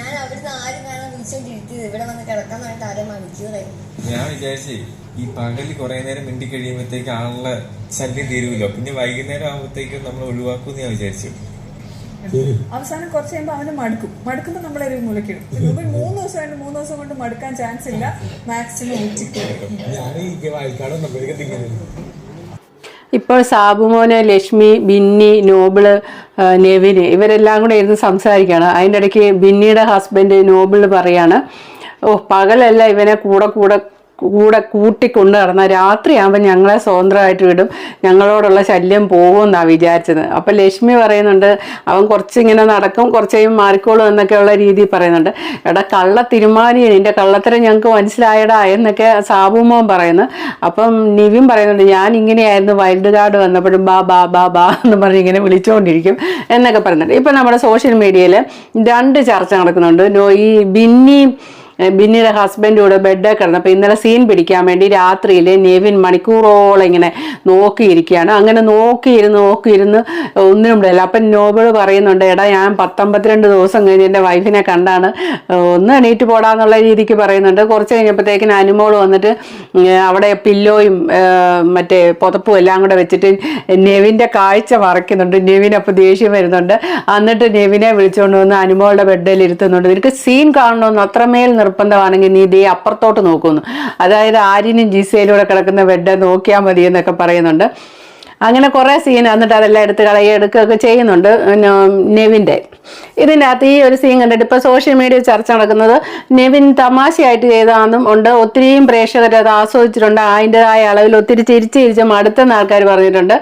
ഞാൻ അവിടുന്ന് ആരും കാണാൻ വിളിച്ചോണ്ടിരുത്തിയത് ഇവിടെ വന്ന് കിടക്കാൻ പറഞ്ഞിട്ട് ആരും മണിക്കൂറായി ഞാൻ വിചാരിച്ചേ ഈ പകൽ കുറെ നേരം മിണ്ടി കഴിയുമ്പോഴത്തേക്ക് ആളുടെ ശല്യം തീരുമല്ലോ പിന്നെ വൈകുന്നേരം ആകുമ്പോഴത്തേക്കും നമ്മൾ ഒഴിവാക്കും ഞാൻ വിചാരിച്ചു. അവസാനം കുറച്ച് കഴിയുമ്പോൾ അവന് മടുക്കും. മടുക്കുമ്പോൾ നമ്മളെ ഒരു മുളയ്ക്കും മൂന്ന് ദിവസമായിട്ട് മൂന്ന് ദിവസം കൊണ്ട് മടുക്കാൻ ചാൻസ് ഇല്ല. മാക്സിമം ഉച്ചയ്ക്ക് ഞാൻ ഈ വായിക്കാട് ഇങ്ങനെ ഇപ്പോൾ സാബുമോന് ലക്ഷ്മി ബിന്നി നോബിൾ നെവിന് ഇവരെല്ലാം കൂടെ ഇരുന്ന് സംസാരിക്കുകയാണ്. അതിന്റെ ഇടയ്ക്ക് ബിന്നിയുടെ ഹസ്ബൻഡ് നോബിൾ പറയാണ് ഓ പകലല്ല ഇവനെ കൂടെ കൂടെ കൂടെ കൂട്ടിക്കൊണ്ട് നടന്ന രാത്രിയാകുമ്പോൾ ഞങ്ങളെ സ്വതന്ത്രമായിട്ട് വിടും. ഞങ്ങളോടുള്ള ശല്യം പോകുമെന്നാണ് വിചാരിച്ചത്. അപ്പം ലക്ഷ്മി പറയുന്നുണ്ട് അവൻ കുറച്ചിങ്ങനെ നടക്കും കുറച്ച് കഴിയും മാറിക്കോളും എന്നൊക്കെയുള്ള രീതിയിൽ പറയുന്നുണ്ട്. എടാ കള്ള തിരുമാനി നിന്റെ കള്ളത്തരം ഞങ്ങൾക്ക് മനസ്സിലായടാ എന്നൊക്കെ സാബുമോൻ പറയുന്നു. അപ്പം നിവിൻ പറയുന്നുണ്ട് ഞാൻ ഇങ്ങനെയായിരുന്നു വൈൽഡ് കാർഡ് വന്നപ്പോഴും ബാ ബാ ബാ ബാ എന്ന് പറഞ്ഞ് ഇങ്ങനെ വിളിച്ചുകൊണ്ടിരിക്കും എന്നൊക്കെ പറയുന്നുണ്ട്. ഇപ്പം നമ്മുടെ സോഷ്യൽ മീഡിയയിൽ രണ്ട് ചർച്ച നടക്കുന്നുണ്ട്. ഈ ബിന്നി ബിന്നിയുടെ ഹസ്ബൻഡ് കൂടെ ബെഡിൽ അപ്പം ഇന്നലെ സീൻ പിടിക്കാൻ വേണ്ടി രാത്രിയിൽ നെവിൻ മണിക്കൂറോളം ഇങ്ങനെ നോക്കിയിരിക്കുകയാണ്. അങ്ങനെ നോക്കിയിരുന്ന് നോക്കിയിരുന്ന് ഒന്നിനും ഇടയില്ല അപ്പം നോബിൾ പറയുന്നുണ്ട് എടാ ഞാൻ പത്തൊമ്പത്തിരണ്ട് ദിവസം കഴിഞ്ഞ് എന്റെ വൈഫിനെ കണ്ടാണ്. ഒന്ന് എണീറ്റ് പോടാന്നുള്ള രീതിക്ക് പറയുന്നുണ്ട്. കുറച്ച് കഴിഞ്ഞപ്പോഴത്തേക്കിന് അനുമോൾ വന്നിട്ട് അവിടെ പില്ലോയും മറ്റേ പുതപ്പും എല്ലാം കൂടെ വെച്ചിട്ട് നെവിന്റെ കാഴ്ച മറയ്ക്കുന്നുണ്ട് നെവിൻ അപ്പോൾ ദേഷ്യം വരുന്നുണ്ട്. എന്നിട്ട് നെവിനെ വിളിച്ചുകൊണ്ട് വന്ന് അനുമോളുടെ ബെഡിൽ ഇരുത്തുന്നുണ്ട്. നിനക്ക് സീൻ കാണണമെന്ന് അത്രമേൽ നിർബന്ധമാണെങ്കിൽ നീ ദേ അപ്പുറത്തോട്ട് നോക്കുന്നു. അതായത് ആര്യനും ജിസയിലൂടെ കിടക്കുന്ന ബെഡ് നോക്കിയാൽ മതി എന്നൊക്കെ പറയുന്നുണ്ട്. അങ്ങനെ കുറേ സീൻ എന്നിട്ട് അതെല്ലാം എടുത്ത് കളയുക എടുക്കുകയൊക്കെ ചെയ്യുന്നുണ്ട് നെവിന്റെ. ഇതിനകത്ത് ഈ ഒരു സീൻ കണ്ടിട്ട് ഇപ്പോൾ സോഷ്യൽ മീഡിയ ചർച്ച നടക്കുന്നത് നെവിൻ തമാശയായിട്ട് ചെയ്തതാണെന്നും ഉണ്ട്. ഒത്തിരിയും പ്രേക്ഷകർ അത് ആസ്വദിച്ചിട്ടുണ്ട്. അതിന്റെതായ അളവിൽ ഒത്തിരി ചിരിച്ച് ചിരിച്ച് ആൾക്കാർ പറഞ്ഞിട്ടുണ്ട്.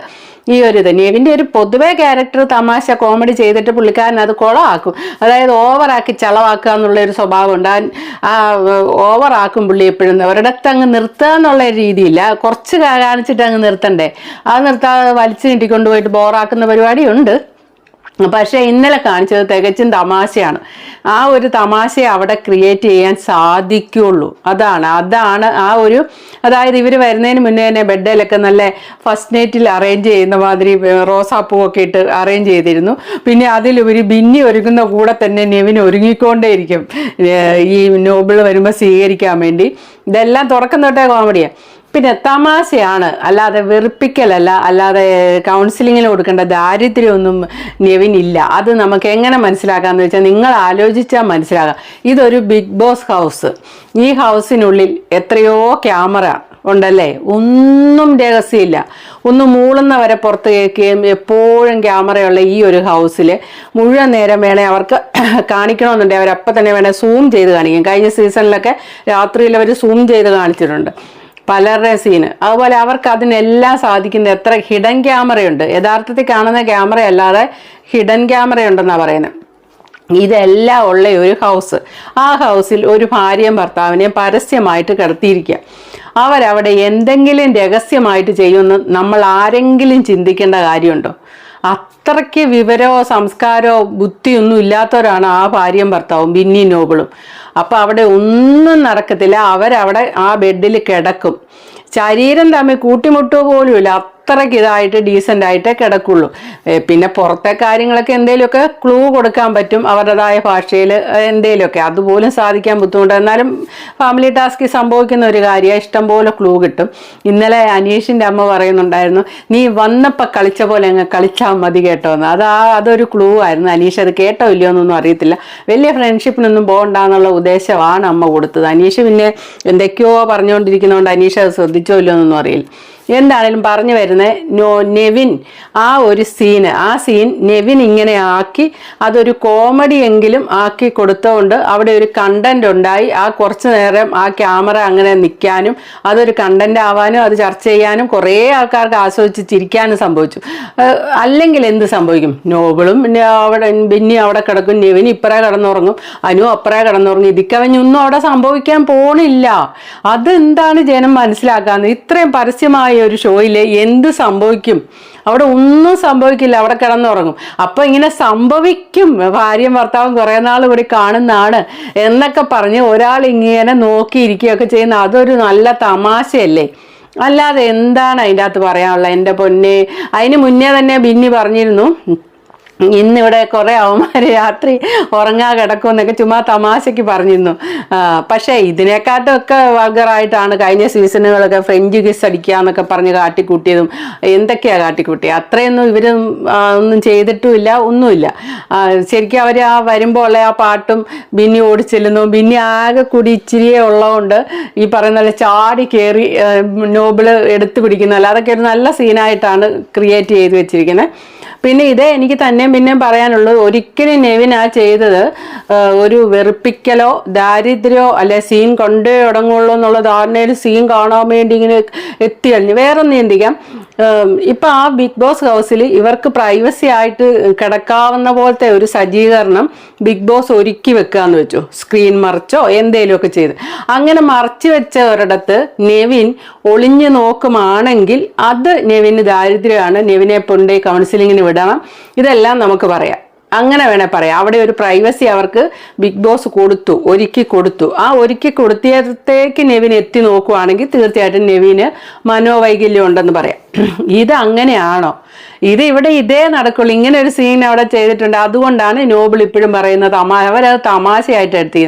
ഈ ഒരു ഇത്. ഒരു പൊതുവേ ക്യാരക്ടർ തമാശ കോമഡി ചെയ്തിട്ട് പുള്ളിക്കാരൻ അത് കുളമാക്കും. അതായത് ഓവറാക്കി ചളവാക്കുക എന്നുള്ള ഒരു സ്വഭാവം ഉണ്ട്. ആ ഓവറാക്കും പുള്ളി എപ്പോഴും. ഒരിടത്ത് അങ്ങ് നിർത്തുക എന്നുള്ള രീതിയില്ല. കുറച്ച് കാണിച്ചിട്ട് അങ്ങ് നിർത്തണ്ടേ. ആ നിർത്താതെ വലിച്ചു നീട്ടിക്കൊണ്ട് പോയിട്ട് ബോറാക്കുന്ന പരിപാടിയുണ്ട് പക്ഷേ ഇന്നലെ കാണിച്ചത് തികച്ചും തമാശയാണ്. ആ ഒരു തമാശയെ അവിടെ ക്രിയേറ്റ് ചെയ്യാൻ സാധിക്കുള്ളൂ. അതാണ് അതാണ് ആ ഒരു അതായത് ഇവർ വരുന്നതിന് മുന്നേ തന്നെ ബെഡിലൊക്കെ നല്ല ഫസ്റ്റ് നൈറ്റിൽ അറേഞ്ച് ചെയ്യുന്ന മാതിരി റോസാപ്പൂവൊക്കെ ഇട്ട് അറേഞ്ച് ചെയ്തിരുന്നു. പിന്നെ അതിലുപരി ബിന്നി ഒരുങ്ങുന്ന കൂടെ തന്നെ നെവിൻ ഒരുങ്ങിക്കൊണ്ടേയിരിക്കും. ഈ നോബിൾ വരുമ്പോൾ സ്വീകരിക്കാൻ വേണ്ടി. ഇതെല്ലാം തുറക്കുന്നോട്ടെ കോമഡിയാണ് പിന്നെ തമാശയാണ്. അല്ലാതെ വെറുപ്പിക്കലല്ല അല്ലാതെ കൗൺസിലിങ്ങിന് കൊടുക്കേണ്ട ദാരിദ്ര്യമൊന്നും നെവിനില്ല അത് നമുക്ക് എങ്ങനെ മനസ്സിലാക്കാമെന്ന് വെച്ചാൽ നിങ്ങൾ ആലോചിച്ചാൽ മനസ്സിലാകാം. ഇതൊരു ബിഗ് ബോസ് ഹൗസ് ഈ ഹൗസിനുള്ളിൽ എത്രയോ ക്യാമറ ഉണ്ടല്ലേ? ഒന്നും രഹസ്യമില്ല. ഒന്ന് മൂളുന്ന വരെ പുറത്ത് കേൾക്കുകയും എപ്പോഴും ക്യാമറയുള്ള ഈ ഒരു ഹൗസിൽ മുഴുവൻ നേരം വേണേ അവർക്ക് കാണിക്കണമെന്നുണ്ടെങ്കിൽ അവരപ്പം തന്നെ വേണേൽ സൂം ചെയ്ത് കാണിക്കും. കഴിഞ്ഞ സീസണിലൊക്കെ രാത്രിയിൽ അവർ സൂം ചെയ്ത് കാണിച്ചിട്ടുണ്ട്. പലരുടെ സീന് അതുപോലെ അവർക്ക് അതിനെല്ലാം സാധിക്കുന്ന എത്ര ഹിഡൻ ക്യാമറയുണ്ട് യഥാർത്ഥത്തിൽ കാണുന്ന ക്യാമറ അല്ലാതെ ഹിഡൻ ക്യാമറയുണ്ടെന്നാണ് പറയുന്നത് ഇതെല്ലാം ഉള്ള ഒരു ഹൗസ് ആ ഹൗസിൽ ഒരു ഭാര്യയും ഭർത്താവിനെയും പരസ്യമായിട്ട് കിടത്തിയിരിക്കുക അവരവിടെ എന്തെങ്കിലും രഹസ്യമായിട്ട് ചെയ്യുമെന്ന് നമ്മൾ ആരെങ്കിലും ചിന്തിക്കേണ്ട കാര്യമുണ്ടോ? അത്രയ്ക്ക് വിവരമോ സംസ്കാരമോ ബുദ്ധിയൊന്നും ഇല്ലാത്തവരാണ് ആ ഭാര്യയും ഭർത്താവും ബിന്നി നോബിളും. അപ്പോൾ അവിടെ ഒന്നും നടക്കത്തില്ല. അവരവിടെ ആ ബെഡിൽ കിടക്കും. ശരീരം തമ്മിൽ കൂട്ടിമുട്ടുക പോലുമില്ല. അത്രയ്ക്ക് ഇതായിട്ട് ഡീസന്റ് ആയിട്ടേ കിടക്കുള്ളൂ. പിന്നെ പുറത്തെ കാര്യങ്ങളൊക്കെ എന്തെങ്കിലുമൊക്കെ ക്ലൂ കൊടുക്കാൻ പറ്റും അവരുടേതായ ഭാഷയിൽ എന്തെങ്കിലുമൊക്കെ അതുപോലും സാധിക്കാൻ ബുദ്ധിമുട്ട്. എന്നാലും ഫാമിലി ടാസ്കിൽ സംഭവിക്കുന്ന ഒരു കാര്യമാണ് ഇഷ്ടംപോലെ ക്ലൂ കിട്ടും. ഇന്നലെ അനീഷിന്റെ അമ്മ പറയുന്നുണ്ടായിരുന്നു നീ വന്നപ്പോൾ കളിച്ച പോലെ അങ്ങ് കളിച്ചാൽ മതി കേട്ടോ എന്ന്. അത് ആ അതൊരു ക്ലൂ ആയിരുന്നു. അനീഷ് അത് കേട്ടോ ഇല്ലയോ എന്നൊന്നും അറിയത്തില്ല. വലിയ ഫ്രണ്ട്ഷിപ്പിനൊന്നും പോകണ്ടെന്നുള്ള ഉദ്ദേശമാണ് അമ്മ കൊടുത്തത്. അനീഷ് പിന്നെ എന്തൊക്കെയോ പറഞ്ഞുകൊണ്ടിരിക്കുന്നതുകൊണ്ട് അനീഷ് അത് ശ്രദ്ധിച്ചോ ഇല്ലയോ എന്നൊന്നും അറിയില്ല. എന്താണേലും പറഞ്ഞു വരുന്നത് നോ നെവിൻ ആ ഒരു സീന് ആ സീൻ നെവിൻ ഇങ്ങനെ ആക്കി അതൊരു കോമഡി എങ്കിലും ആക്കി കൊടുത്തുകൊണ്ട് അവിടെ ഒരു കണ്ടന്റ് ഉണ്ടായി. ആ കുറച്ച് നേരം ആ ക്യാമറ അങ്ങനെ നിൽക്കാനും അതൊരു കണ്ടന്റ് ആവാനും അത് ചർച്ച ചെയ്യാനും കുറേ ആൾക്കാർക്ക് ആസ്വദിച്ച് ചിരിക്കാനും സംഭവിച്ചു അല്ലെങ്കിൽ എന്ത് സംഭവിക്കും? നോബിളും പിന്നെ അവിടെ ബിന്നി അവിടെ കിടക്കും. നെവിൻ ഇപ്പറേ കിടന്നുറങ്ങും. അനു അപ്പറേ കിടന്നുറങ്ങും. ഇതിക്കവഞ്ഞൊന്നും അവിടെ സംഭവിക്കാൻ പോണില്ല. അതെന്താണ് ജനം മനസ്സിലാക്കാന്ന്? ഇത്രയും പരസ്യമായ ഒരു ഷോയിൽ എന്ത് സംഭവിക്കും? അവിടെ ഒന്നും സംഭവിക്കില്ല. അവിടെ കിടന്നുറങ്ങും. അപ്പോൾ ഇങ്ങനെ സംഭവിക്കും. ഭാര്യയും ഭർത്താവും കുറേ നാൾ കൂടി കാണുന്നതാണ് എന്നൊക്കെ പറഞ്ഞ് ഒരാൾ ഇങ്ങനെ നോക്കിയിരിക്കുകയൊക്കെ ചെയ്യുന്ന അതൊരു നല്ല തമാശയല്ലേ? അല്ലാതെ എന്താണ് അതിന്റെ അകത്ത് പറയാനുള്ളത്? എന്റെ പൊന്നെ. അതിന് മുന്നേ തന്നെ ബിന്നി പറഞ്ഞിരുന്നു. ഇന്നിവിടെ കുറേ അവന്മാർ രാത്രി ഉറങ്ങാ കിടക്കും എന്നൊക്കെ ചുമ്മാ തമാശയ്ക്ക് പറഞ്ഞിരുന്നു. പക്ഷേ ഇതിനെക്കാട്ടൊക്കെ വൾഗറായിട്ടാണ് കഴിഞ്ഞ സീസണുകളൊക്കെ ഫ്രഞ്ച് കിസ് അടിക്കുക എന്നൊക്കെ പറഞ്ഞ് കാട്ടിക്കൂട്ടിയതും. എന്തൊക്കെയാണ് കാട്ടിക്കൂട്ടിയത് അത്രയൊന്നും ഇവർ ഒന്നും ചെയ്തിട്ടുമില്ല ഒന്നുമില്ല. ശരിക്കും അവർ ആ വരുമ്പോൾ ഉള്ള ആ പാട്ടും ബിന്നി ഓടിച്ചെല്ലുന്നു ബിന്നി ആകെ കൂടി ഇച്ചിരിയേ ഉള്ളതുകൊണ്ട് ഈ പറയുന്ന പോലെ ചാടി കയറി നോബിൾ എടുത്തു പിടിക്കുന്നതല്ല. അതൊക്കെ ഒരു നല്ല സീനായിട്ടാണ് ക്രിയേറ്റ് ചെയ്ത് വെച്ചിരിക്കുന്നത് പിന്നെ ഇതേ എനിക്ക് തന്നെയും പിന്നെയും പറയാനുള്ളത്. ഒരിക്കലും നെവിൻ ആ ചെയ്തത് ഒരു വെറുപ്പിക്കലോ ദാരിദ്ര്യമോ അല്ലെ സീൻ കൊണ്ടേ തുടങ്ങുള്ളൂ എന്നുള്ള ധാരണയിൽ സീൻ കാണാൻ വേണ്ടി ഇങ്ങനെ എത്തിയഴിഞ്ഞു വേറെ ചിന്തിക്കാം ഇപ്പം ആ ബിഗ് ബോസ് ഹൗസിൽ ഇവർക്ക് പ്രൈവസി ആയിട്ട് കിടക്കാവുന്ന പോലത്തെ ഒരു സജ്ജീകരണം ബിഗ് ബോസ് ഒരുക്കി വെക്കാന്ന് വെച്ചു. സ്ക്രീൻ മറച്ചോ എന്തേലുമൊക്കെ ചെയ്ത്. അങ്ങനെ മറച്ചു വെച്ച ഒരിടത്ത് നെവിൻ ഒളിഞ്ഞു നോക്കുമാണെങ്കിൽ അത് നെവിന് ദാരിദ്ര്യമാണ്. നെവിനെ പൊണ്ടേ കൗൺസിലിങ്ങിന് വിടണം. ഇതെല്ലാം നമുക്ക് പറയാം. അങ്ങനെ വേണേ പറയാം. അവിടെ ഒരു പ്രൈവസി അവർക്ക് ബിഗ് ബോസ് കൊടുത്തു ഒരുക്കി കൊടുത്തു. ആ ഒരുക്കി കൊടുത്തിയത്തേക്ക് നെവിൻ എത്തി നോക്കുവാണെങ്കിൽ തീർച്ചയായിട്ടും നെവിന് മനോവൈകല്യം ഉണ്ടെന്ന് പറയാം. ഇത് അങ്ങനെയാണോ ഇത് ഇവിടെ ഇതേ നടക്കുള്ളൂ. ഇങ്ങനെ ഒരു സീൻ അവിടെ ചെയ്തിട്ടുണ്ട്. അതുകൊണ്ടാണ് നോബിൾ ഇപ്പോഴും പറയുന്നത് തമാ അവരത് തമാശയായിട്ട് എടുത്തി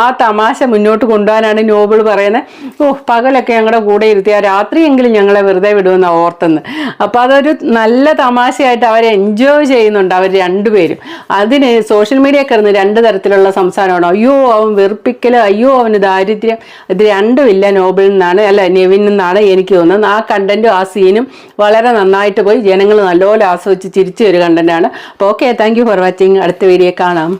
ആ തമാശ മുന്നോട്ട് കൊണ്ടുപോകാനാണ് നോബിൾ പറയുന്നത്. ഓ പകലൊക്കെ ഞങ്ങളുടെ കൂടെ ഇരുത്തിയാൽ രാത്രിയെങ്കിലും ഞങ്ങളെ വെറുതെ വിടുമെന്ന് ഓർത്തെന്ന് അപ്പോൾ അതൊരു നല്ല തമാശയായിട്ട് അവർ എൻജോയ് ചെയ്യുന്നുണ്ട് അവർ രണ്ടുപേരും. അതിന് സോഷ്യൽ മീഡിയ കിടന്ന് രണ്ട് തരത്തിലുള്ള സംസാരമാണ്? അയ്യോ അവൻ വെറുപ്പിക്കൽ അയ്യോ അവന് ദാരിദ്ര്യം. ഇത് രണ്ടുമില്ല നോബിൾ നിന്നാണ് അല്ല നെവിൻ നിന്നാണ് എനിക്ക് തോന്നുന്നത്. ആ കണ്ടന്റും ആ സീനും വളരെ നന്നായിട്ട് പോയി. ജനങ്ങൾ നല്ലപോലെ ആസ്വദിച്ച് ചിരിച്ച ഒരു കണ്ടന്റാണ്. അപ്പോൾ ഓക്കെ താങ്ക് ഫോർ വാച്ചിങ് അടുത്ത വീഡിയോ കാണാം.